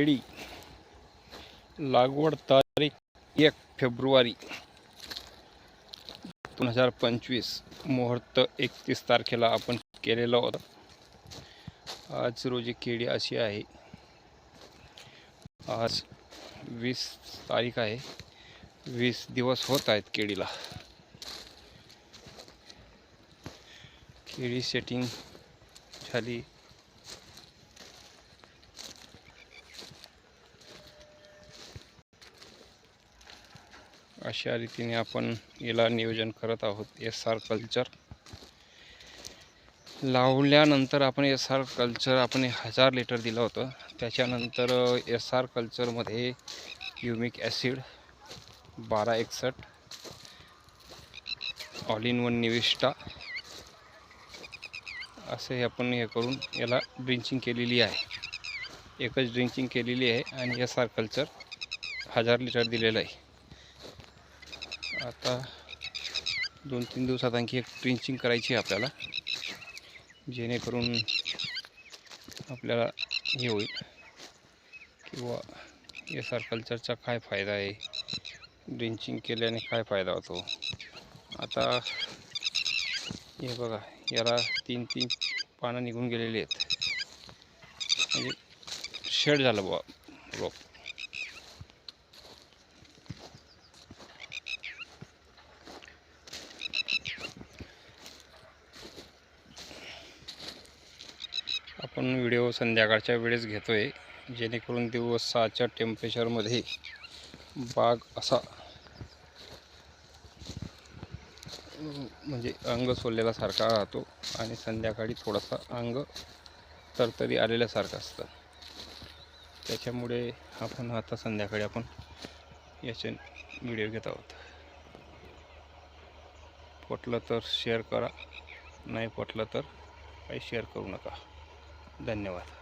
केळी लागवड तारीख एक फेब्रुवारी. दोन हजार पंचवीस मुहूर्त एकतीस तारखेला आपण केलेला होता. आज रोजी केळी अशी आहे. आज वीस तारीख आहे. वीस दिवस होत आहेत केळीला केळी सेटिंग झाली. अशा रीतीने आपण याला नियोजन करत आहोत एस आर कल्चर लावल्यानंतर आपण एस आर कल्चर आपण हजार लिटर दिलं होतं. त्याच्यानंतर एस आर कल्चरमध्ये युमिक ॲसिड बारा एकसष्ट ऑल इन वन निविष्टा असे हे आपण हे करून याला ड्रिंचिंग केलेली आहे. एकच ड्रिंचिंग केलेली आहे आणि एस आर कल्चर हजार लिटर दिलेलं आहे. आता दोन तीन दिवसात आणखी एक ड्रिंचिंग करायची आहे आपल्याला. जेणेकरून आपल्याला हे होईल. किंवा एस आर कल्चरचा काय फायदा आहे? ड्रिंचिंग केल्याने काय फायदा होतो? आता हे बघा याला तीन तीन पानं निघून गेलेली आहेत. म्हणजे शेड झालं बुवा रोप आपण व्हिडिओ संध्याकाळच्या वेळेस घेतो आहे जेणेकरून दिवसाच्या टेम्परेचरमध्ये बाग असा म्हणजे अंग सोललेल्यासारखा राहतो आणि संध्याकाळी थोडासा अंग तरतरी आलेल्यासारखं असतं. त्याच्यामुळे आपण आता संध्याकाळी आपण याचे व्हिडिओ घेत आहोत. पटलं तर शेअर करा नाही पटलं तर काही शेअर करू नका. धन्यवाद.